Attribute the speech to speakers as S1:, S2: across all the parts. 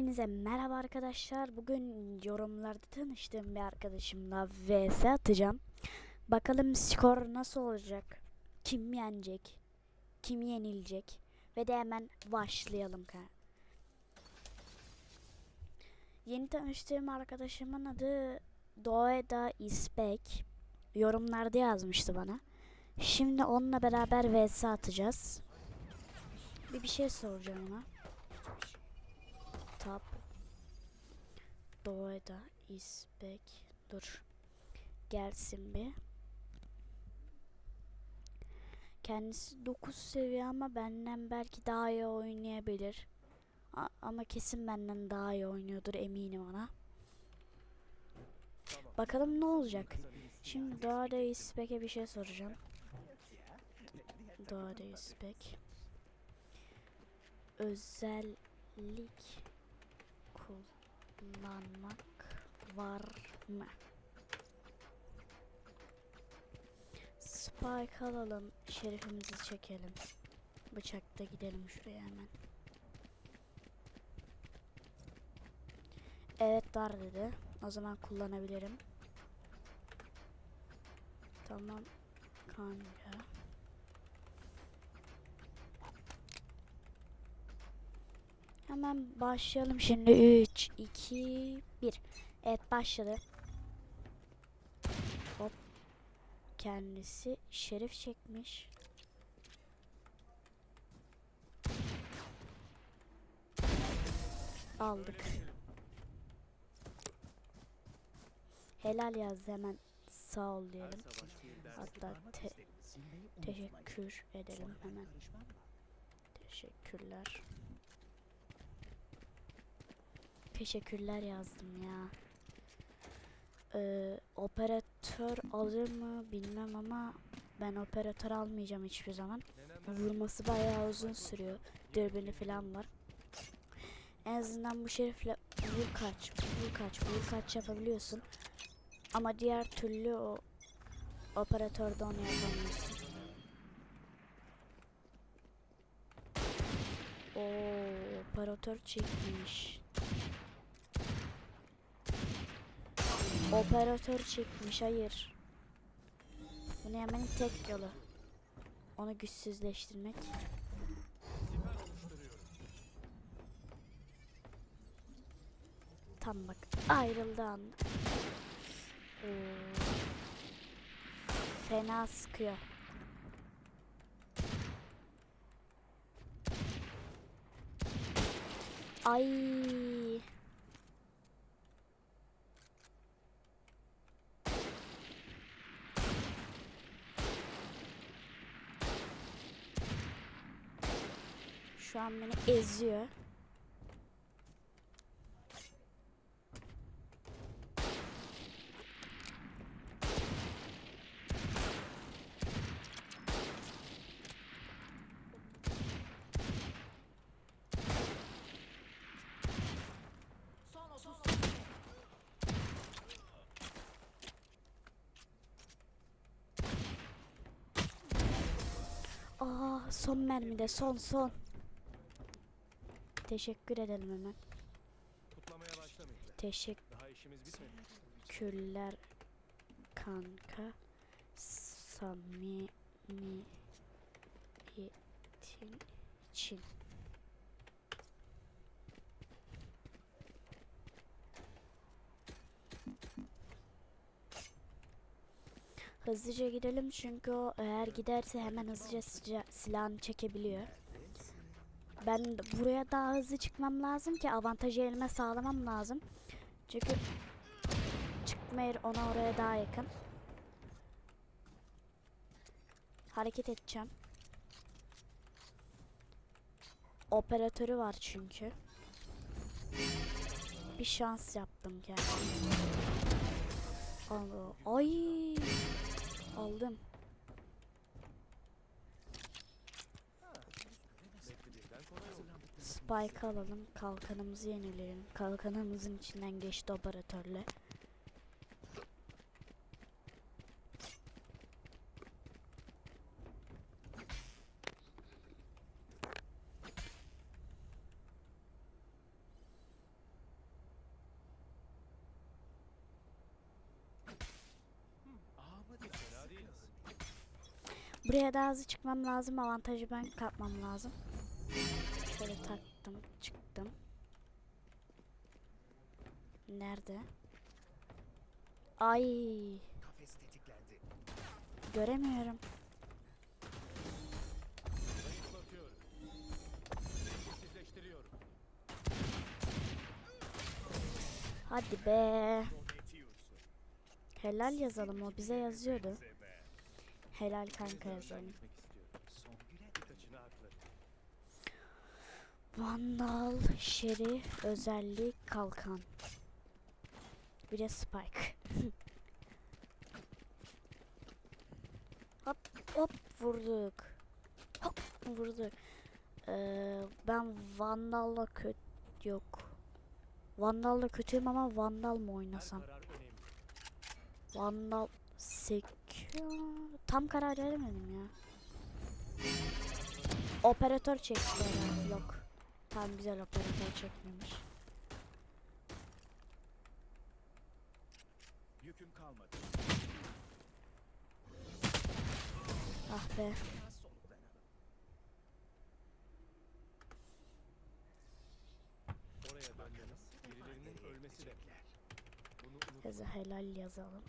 S1: Hepinize merhaba arkadaşlar. Bugün yorumlarda tanıştığım bir arkadaşımla vs atacağım. Bakalım skor nasıl olacak? Kim yenecek? Kim yenilecek? Ve de hemen başlayalım. Yeni tanıştığım arkadaşımın adı Doeda İspek. Yorumlarda yazmıştı bana. Şimdi onunla beraber vs atacağız. Bir bir şey soracağım ona. Tap. Doğada İspek. Dur. Gelsin bir. Kendisi 9 seviye ama benden belki daha iyi oynayabilir. A- ama kesin benden daha iyi oynuyordur eminim ona. Bakalım ne olacak. Şimdi Doğada İspek'e bir şey soracağım. Doğada İspek. Özellik kullanmak var mı? Spike alalım. Şerifimizi çekelim. Bıçakta gidelim şuraya hemen. Evet var dedi. O zaman kullanabilirim. Tamam kanka. Hemen başlayalım şimdi. 3 2 1 Evet başladı. Hop. Kendisi şerif çekmiş. Aldık. Helal yazdı hemen sağ ol diyelim. Hatta te- teşekkür edelim hemen. Teşekkürler Teşekkürler yazdım ya. Ee, operatör alır mı bilmem ama ben operatör almayacağım hiçbir zaman. Vurması bayağı uzun sürüyor. Dürbünü falan var. En azından bu şerifle vur kaç, vur kaç, vur kaç yapabiliyorsun. Ama diğer türlü o operatörde onu yapamıyorsun. Oo, operatör çekmiş. Operatör çekmiş hayır. Bunu hemen tek yolu. Onu güçsüzleştirmek. Tam bak ayrıldı. Oo. Fena sıkıyor. Ay. Şu an beni eziyor. Aa son mermide son son. Teşekkür edelim hemen.
S2: Kutlamaya başlamayacağız. Daha işimiz bitmedi.
S1: Teşekkürler kanka. Samimiyetin için. Hızlıca gidelim çünkü o eğer giderse hemen hızlıca silahını çekebiliyor. Ben buraya daha hızlı çıkmam lazım ki avantajı elime sağlamam lazım. Çünkü çıkma yeri ona oraya daha yakın. Hareket edeceğim. Operatörü var çünkü. Bir şans yaptım kendime. Ay aldım. spike alalım. Kalkanımızı yenileyelim. Kalkanımızın içinden geçti operatörle. Buraya daha hızlı çıkmam lazım. Avantajı ben kapmam lazım. Taktım. Çıktım. Nerede? Ay.
S2: Kafes tetiklendi.
S1: Göremiyorum. Hadi be. Helal yazalım o bize yazıyordu. Helal kanka yazalım. Vandal, Şeri, özellik, kalkan. Bir de Spike. hop hop vurduk. Hop vurduk. Ee, ben Vandal'la kötü yok. Vandal'la kötüyüm ama Vandal mı oynasam? Vandal Secure. Tam karar veremedim ya. Operatör çekti. Yok. Tam güzel operatör çekmemiş.
S2: Yüküm kalmadı.
S1: Ah be.
S2: Oraya dönmeniz birilerinin ölmesi bekler. Bunu
S1: helal yazalım.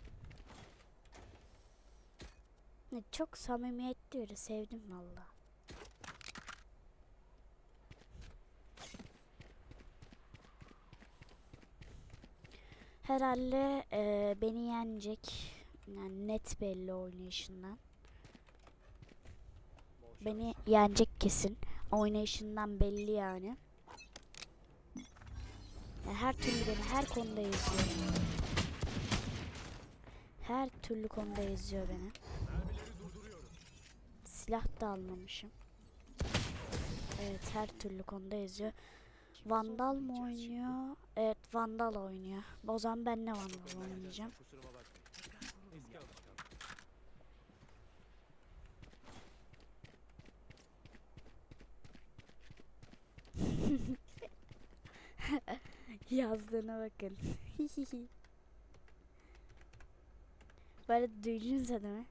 S1: Ne çok samimiyetli biri sevdim valla. Herhalde eee, beni yenecek. Yani net belli oynayışından. Beni yenecek kesin. Oynayışından belli yani. Yani her türlü beni her konuda eziyor. Her türlü konuda eziyor beni. Silah da almamışım. Evet her türlü konuda eziyor. Vandal mı oynuyor? Evet Vandal oynuyor. O zaman ben ne Vandal oynayacağım? Yazdığına bakın. Böyle duydunuz değil mi?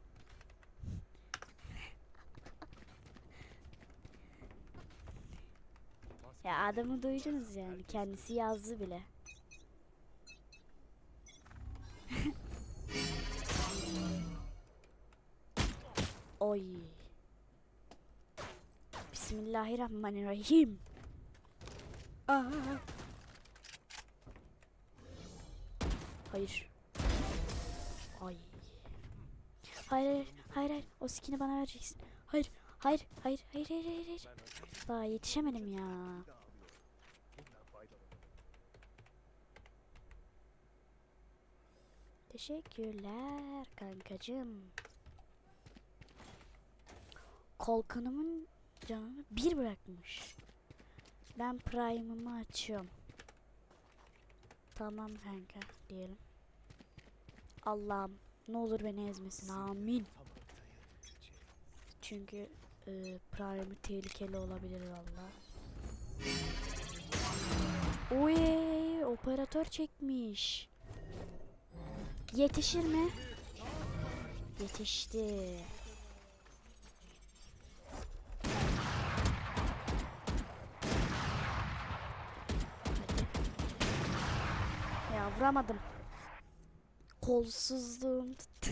S1: Ya adamı duydunuz yani. Kendisi yazdı bile. Oy. Bismillahirrahmanirrahim. Aa. Hayır. Ay. Hayır hayır hayır hayır. O skin'i bana vereceksin. Hayır hayır hayır hayır hayır hayır. hayır. Aa, yetişemedim ya. Teşekkürler kankacığım. Kalkanımın canını bir bırakmış. Ben prime'ımı açıyorum. Tamam kanka diyelim. Allah'ım ne olur beni ezmesin amin. Çünkü e, prime'ı tehlikeli olabilir valla. Oy operatör çekmiş. Yetişir mi? Yetişti. Ya vuramadım. Kolsuzluğum tuttu.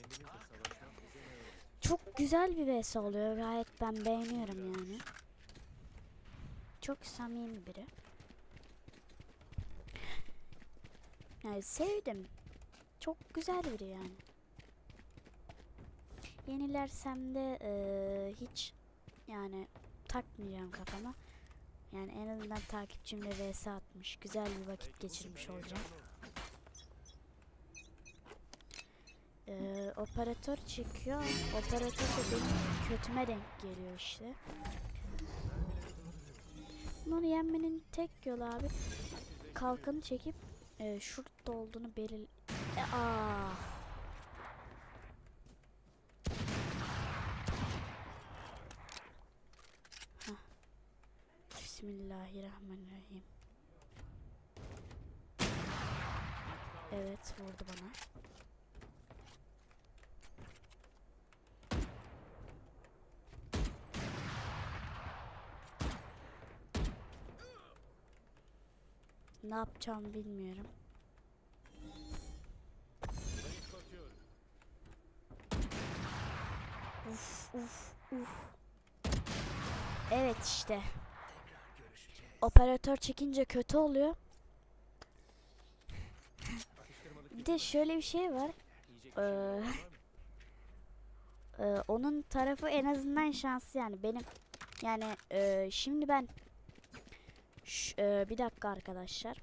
S2: Kendimizle savaşmak bize ne öğretir?
S1: Çok güzel bir vs oluyor. Gayet ben beğeniyorum yani. Çok samimi biri. Yani sevdim. Çok güzel biri yani. Yenilersem de eee, hiç yani takmayacağım kafama. Yani en azından takipçimle vs atmış. Güzel bir vakit geçirmiş olacağım. Ee, operatör çekiyor. Operatör de benim kötüme denk geliyor işte. Bunu yenmenin tek yolu abi kalkanı çekip e, şurada olduğunu belir... E, aa. Bismillahirrahmanirrahim. Evet vurdu bana. Ne yapacağımı bilmiyorum. Uf uf uf. Evet işte. Operatör çekince kötü oluyor. Bir de şöyle bir şey var. Ee? Ee, onun tarafı en azından şanslı yani benim yani e, şimdi ben Ş- e, bir dakika arkadaşlar.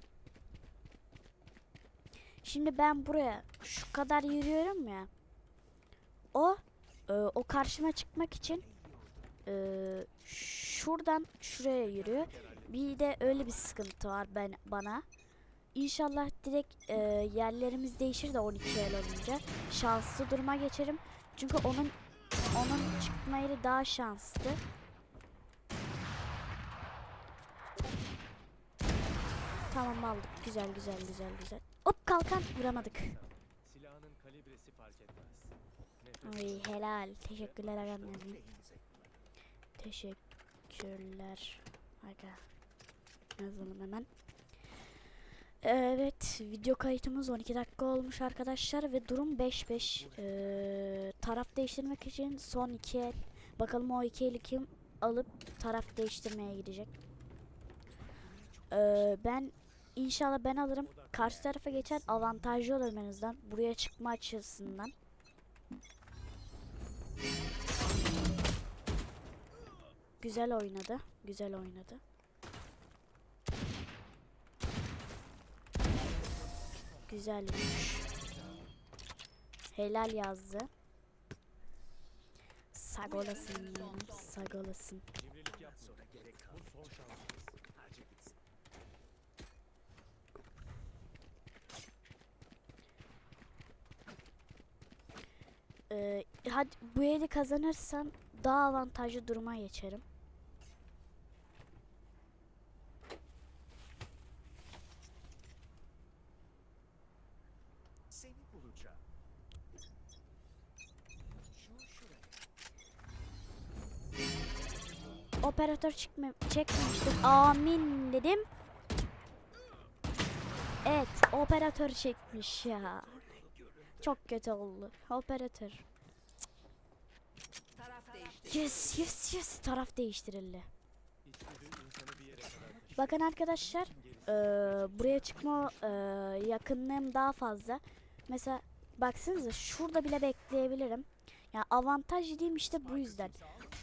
S1: Şimdi ben buraya şu kadar yürüyorum ya. O e, o karşıma çıkmak için e, şuradan şuraya yürüyor. Bir de öyle bir sıkıntı var ben bana. İnşallah direkt e, yerlerimiz değişir de 12 el olunca şanslı duruma geçerim. Çünkü onun onun çıkma yeri daha şanslı. Tamam aldık. Güzel güzel güzel güzel. Hop kalkan vuramadık.
S2: Silahının kalibresi fark etmez.
S1: Ay helal. Teşekkürler agam yazayım. Teşekkürler. Aga. Yazalım hemen. Evet video kayıtımız 12 dakika olmuş arkadaşlar ve durum 5-5 Ee, taraf değiştirmek için son 2 el bakalım o 2 eli kim alıp taraf değiştirmeye gidecek Ee, ben inşallah ben alırım karşı tarafa geçen avantajlı olurum en azından buraya çıkma açısından Güzel oynadı. Güzel oynadı. Güzelmiş. Helal yazdı. Sag olasın yeğenim. Ee, hadi bu eli kazanırsam daha avantajlı duruma geçerim. Operatör çıkma çekmemiştir. Amin dedim. Evet, operatör çekmiş ya. Çok kötü oldu. Operatör. Yes, yes, yes. Taraf değiştirildi. Bakın arkadaşlar, eee, buraya çıkma eee, yakınlığım daha fazla. Mesela baksanıza şurada bile bekleyebilirim. Yani avantaj dediğim işte bu yüzden.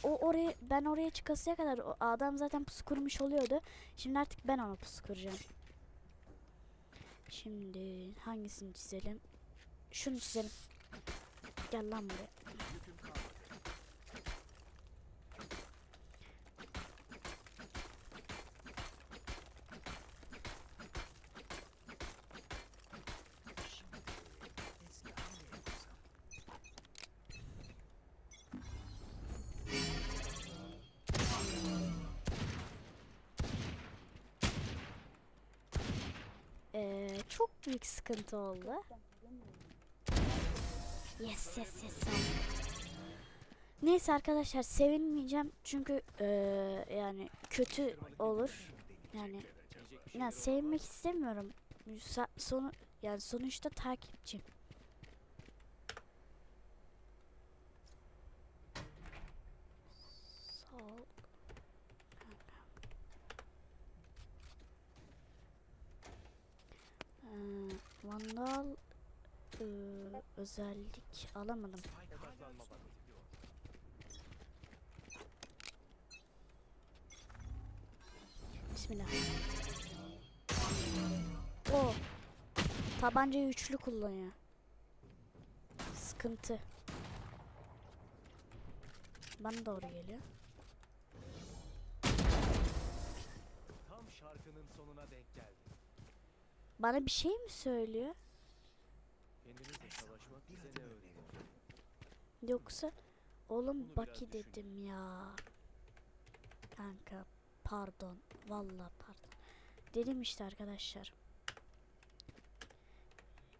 S1: O oraya ben oraya çıkasıya kadar o adam zaten pusu kurmuş oluyordu. Şimdi artık ben ona pusu kuracağım. Şimdi hangisini çizelim? Şunu çizelim. Gel lan buraya. Ee, çok büyük sıkıntı oldu. Yes yes yes. Neyse arkadaşlar sevinmeyeceğim çünkü eee, yani kötü olur. Yani ya sevmek istemiyorum. Sa- sonu yani sonuçta takipçi. Ee, Vandal özellik alamadım. Bismillah. O. Tabancayı üçlü kullanıyor. Sıkıntı. Bana doğru geliyor.
S2: Tam şarkının sonuna denk geldi.
S1: Bana bir şey mi söylüyor?
S2: Bize ne öğretir?
S1: Yoksa oğlum Baki dedim ya. Kanka pardon. Vallahi pardon. Dedim işte arkadaşlar.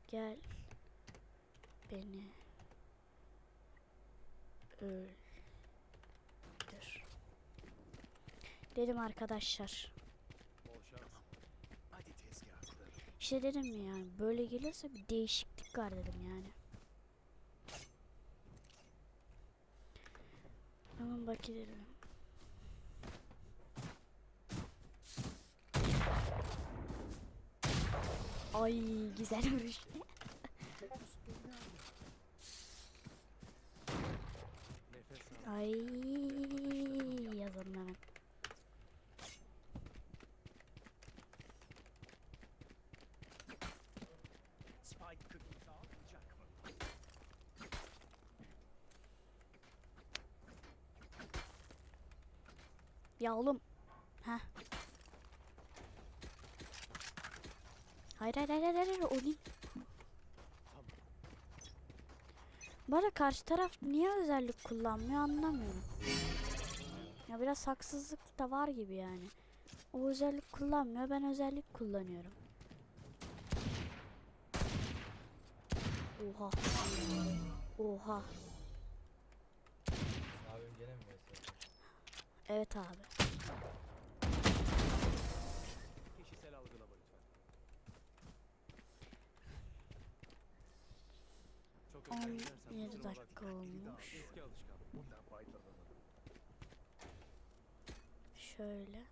S1: Gel beni öldür. Dedim arkadaşlar. Şey dedim yani böyle gelirse bir değişiklik var dedim yani. Hemen bak gidelim. Ay güzel vuruş. Ay yazalım hemen.
S3: Spike kırmızı almayacak mı?
S1: Ya oğlum. Heh. Hayır hayır hayır hayır, hayır o arada karşı taraf niye özellik kullanmıyor anlamıyorum. Ya biraz haksızlık da var gibi yani. O özellik kullanmıyor ben özellik kullanıyorum. Oha. Oha.
S4: Abim gene mi mesela?
S1: Evet abi.
S2: Kişisel algılama lütfen. Çok özel
S1: 17
S2: gidersen kusura
S1: dakika
S2: bakma.
S1: olmuş.
S2: Eski alışkanlık.
S3: Bundan faydalanalım.
S1: Şöyle.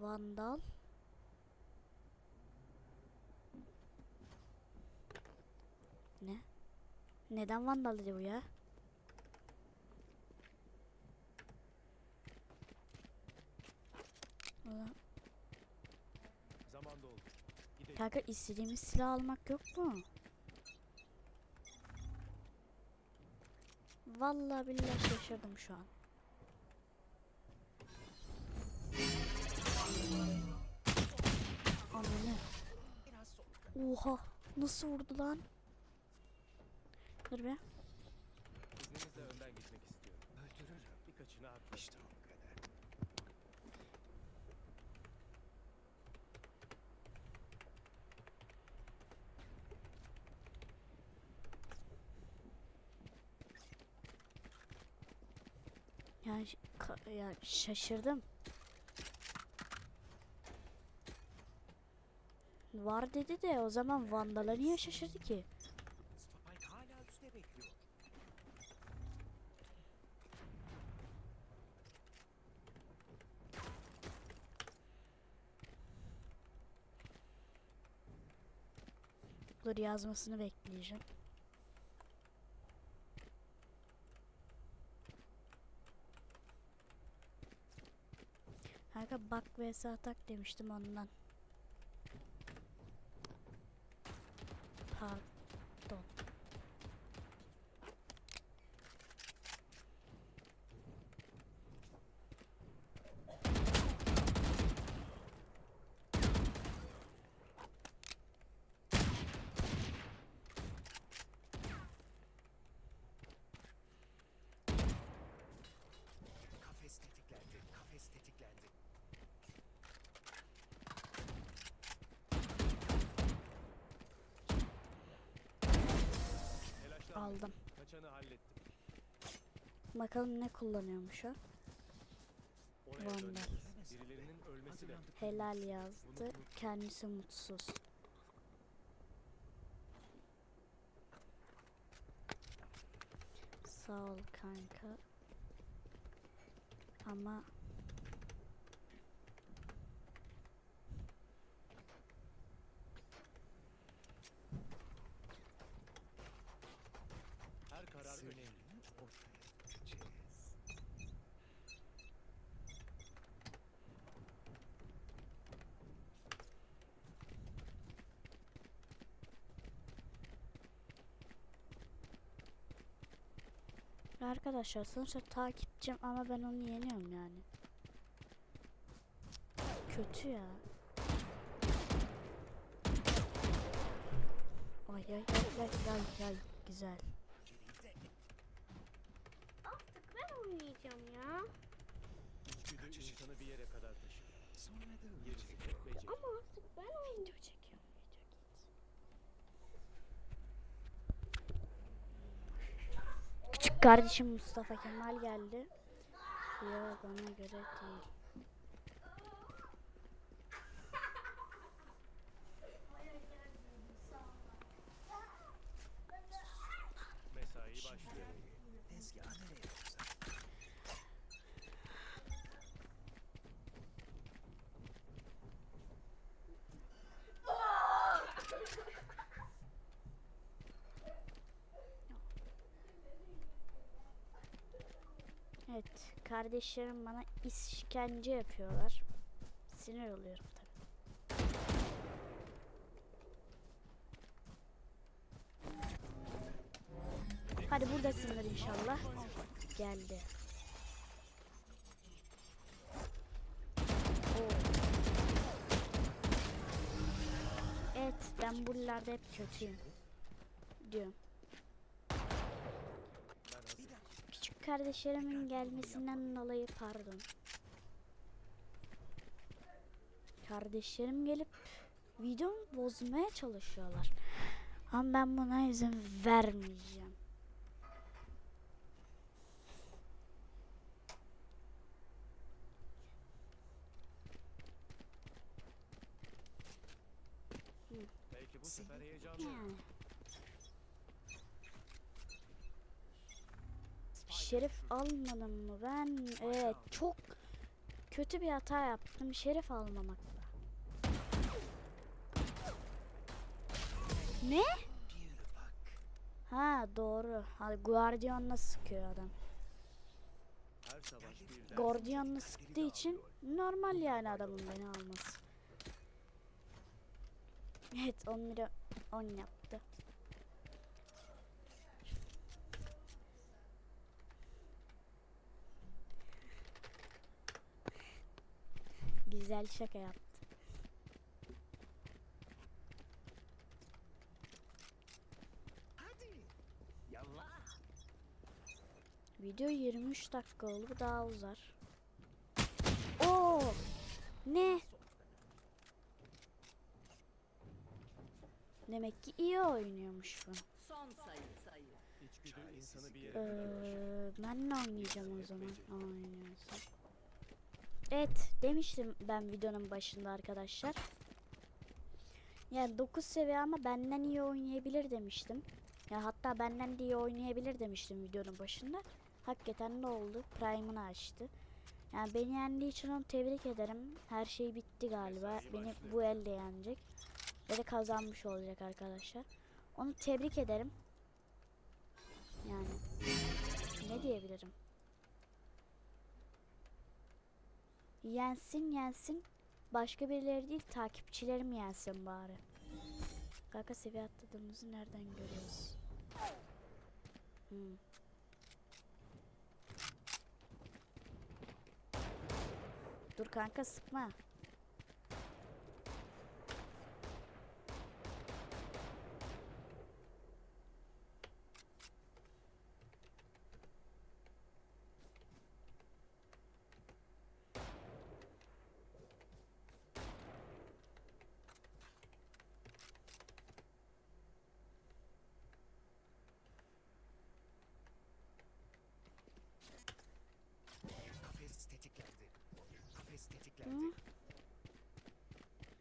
S1: Vandal. Ne? Neden vandal dedi bu ya? Ulan,
S2: Zaman doldu.
S1: Kanka istediğimiz silah almak yok mu? Vallahi billahi şaşırdım şu an.
S3: Sonra.
S1: Oha. Nasıl vurdu lan? Dur be. Yani, yani şaşırdım. Var dedi de o zaman Vandal'a niye şaşırdı ki? Dur yazmasını bekleyeceğim. Bak vs atak demiştim ondan. Aldım.
S2: Kaçanı hallettim.
S1: Bakalım ne kullanıyormuş o.
S2: Dönmeliyiz. Birilerinin ölmesi lazım.
S1: Helal yazdı. Kendisi mutsuz. Sağ ol kanka. Ama arkadaşlar sonuçta takipçim ama ben onu yeniyorum yani. Kötü ya. Ay ay ay ay ay ay güzel.
S5: Artık ben oynayacağım ya.
S2: İçgüdü insanı bir yere kadar taşır.
S3: sonra da.
S5: Ama artık ben oynayacağım.
S1: Kardeşim Mustafa Kemal geldi. Yok ona göre değil.
S3: Ya nereye yoksa?
S1: Evet, kardeşlerim bana işkence yapıyorlar. Sinir oluyorum tabii. Hadi buradasındır inşallah. Geldi. Oo. Evet, ben buralarda hep kötüyüm. Diyorum. Kardeşlerimin gelmesinden dolayı pardon. Kardeşlerim gelip videomu bozmaya çalışıyorlar. Ama ben buna izin vermeyeceğim.
S2: Belki bu sefer heyecanlı.
S1: Yani. Şerif almadım mı ben? Evet çok kötü bir hata yaptım. Şerif almamakla. Ne? Ha doğru. Guardian'la sıkıyor adam. Guardian'la sıktığı için normal yani adamın beni alması. Evet 10 lira 10 yaptı. Güzel şaka yaptı. Video 23 dakika oldu bu daha uzar. Oo! Ne? Demek ki iyi oynuyormuş bu.
S4: Son sayı sayı.
S2: İçgüdü insanı bir yere kadar
S1: Ee, ben ne oynayacağım o zaman? Oynuyorsun. Evet demiştim ben videonun başında arkadaşlar. Yani 9 seviye ama benden iyi oynayabilir demiştim. Ya hatta benden de iyi oynayabilir demiştim videonun başında. Hakikaten ne oldu? Prime'ını açtı. Yani beni yendiği için onu tebrik ederim. Her şey bitti galiba. Beni bu elde yenecek. Ve de kazanmış olacak arkadaşlar. Onu tebrik ederim. Yani ne diyebilirim? Yensin yensin. Başka birileri değil takipçilerim yensin bari. Kanka seviye atladığımızı nereden görüyoruz? Hmm. Dur kanka sıkma.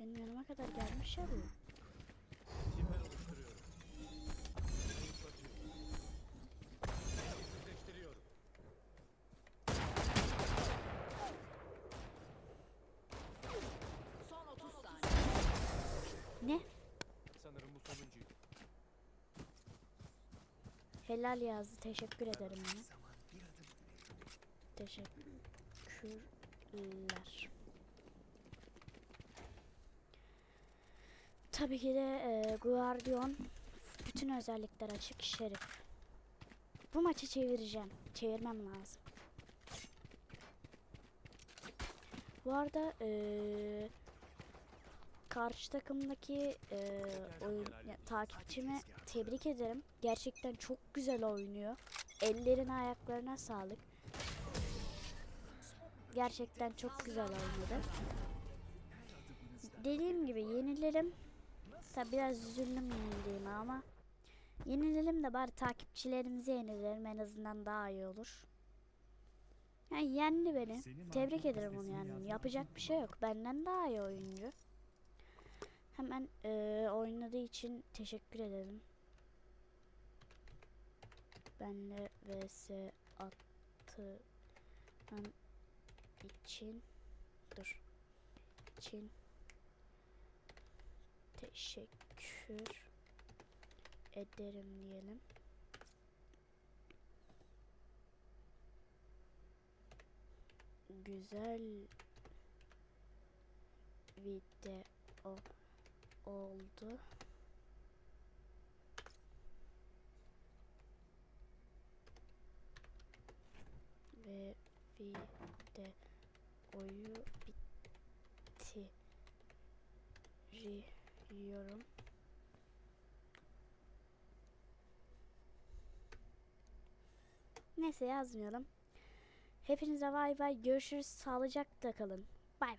S1: Benim yanıma kadar gelmiş ya bu.
S2: Siper oluşturuyorum.
S4: Son 30 saniye.
S1: Ne?
S2: Sanırım bu sonuncuydu.
S1: Helal yazdı. Teşekkür ederim
S3: ileri.
S1: Teşekkürler. Tabii ki de e, Guardian bütün özellikler açık şerif. Bu maçı çevireceğim. Çevirmem lazım. Bu arada e, karşı takımdaki e, oyun, ya, takipçimi tebrik ederim. Gerçekten çok güzel oynuyor. Ellerine ayaklarına sağlık. Gerçekten çok güzel oynadı. Dediğim gibi yenilelim. Tabi biraz üzüldüm yenildiğime ama yenilelim de bari takipçilerimizi yenilelim en azından daha iyi olur. Yani yendi beni. Tebrik ederim onu yani. Yapacak bir şey yok. Benden daha iyi oyuncu. Hemen eee, oynadığı için teşekkür edelim. Benle vs attığın için dur için teşekkür ederim diyelim. Güzel video oldu. Ve videoyu bitiriyorum. Neyse yazmayalım. Hepinize bay bay. Görüşürüz. Sağlıcakla kalın. Bay bay.